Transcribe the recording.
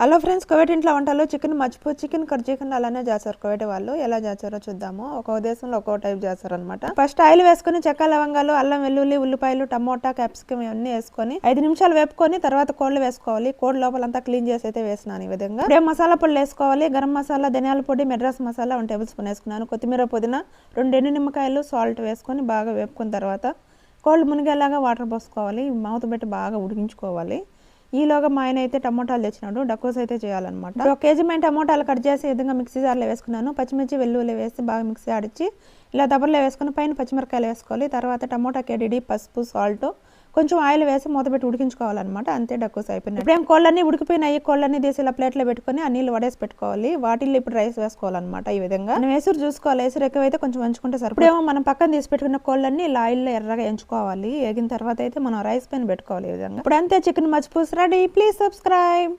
Hello friends Covid ఇంట్లో వంటలు chicken మర్చిపో చికెన్ కట్ చికెన్ అలానే చేస్తారు. కోవిడ్ వాళ్ళు ఎలా చేస్తారో చూద్దాము. ఒక దేశంలో ఒక్కో టైప్ చేస్తారు అనమాట ఫస్ట్ ఆయిల్ వేసుకుని చెక్క లవంగాలు అల్లం వెల్లుల్లి ఉల్లిపాయలు టమోటా క్యాప్సికమ్ ఇవన్నీ వేసుకొని ఐదు నిమిషాలు వేపుకొని తర్వాత కోళ్ళు వేసుకోవాలి. కోడి లోపలంతా క్లీన్ చేసి అయితే వేసినాను ఈ విధంగా. ఇప్పుడే మసాలా పొడి వేసుకోవాలి. గరం మసాలా ధనియాల పొడి Madras masala one tablespoon వేసుకున్నాను. కొత్తిమీర పుదీనా రెండు ఎండు నిమ్మకాయలు సాల్ట్ వేసుకొని బాగా వేపుకున్న తర్వాత కోళ్ళు మునిగేలాగా వాటర్ పోసుకోవాలి. మూత పెట్టి బాగా ఉడికించుకోవాలి. ఈలోగా మా ఆయన అయితే టమోటాలు తెచ్చినాడు డకోస్ అయితే చేయాలన్నమాట. ఒక కేజీ మేము టమోటాలు కట్ చేసి విధంగా మిక్సీ జార్లో వేసుకున్నాను. పచ్చిమిర్చి వెల్లుల్లి వేసి బాగా మిక్సీ ఆడిచ్చి ఇలా దబర్లో వేసుకుని పైన పచ్చిమిరకాయలు వేసుకోవాలి. తర్వాత టమోటా కేడిడి పసుపు సాల్ట్ కొంచెం ఆయిల్ వేసి మూత పెట్టి ఉడికించుకోవాలన్నమాట. అంతే డక్కోస్ అయిపోయినాయి ఇప్పుడేం కోళ్ళన్నీ ఉడికిపోయినాయి. కోళ్ళన్నీ తీసి ఇలా ప్లేట్లో పెట్టుకొని ఆ నీళ్ళు వడేసి పెట్టుకోవాలి. వాటిల్లో ఇప్పుడు రైస్ వేసుకోవాలన్నమాట ఈ విధంగా. మనం వేసురు చూసుకోవాలి. ఎసురు ఎక్కువైతే కొంచెం వంచుకుంటే సరే ఇప్పుడేమో మనం పక్కన తీసి పెట్టుకున్న కోళ్ళన్నీ ఇలా ఆయిల్లో ఎర్రగా ఎంచుకోవాలి. ఎగిన తర్వాత అయితే మనం రైస్ పైన పెట్టుకోవాలి ఈ విధంగా. ఇప్పుడు అంతే చికెన్ మర్చిపోసి రెడీ. Please subscribe.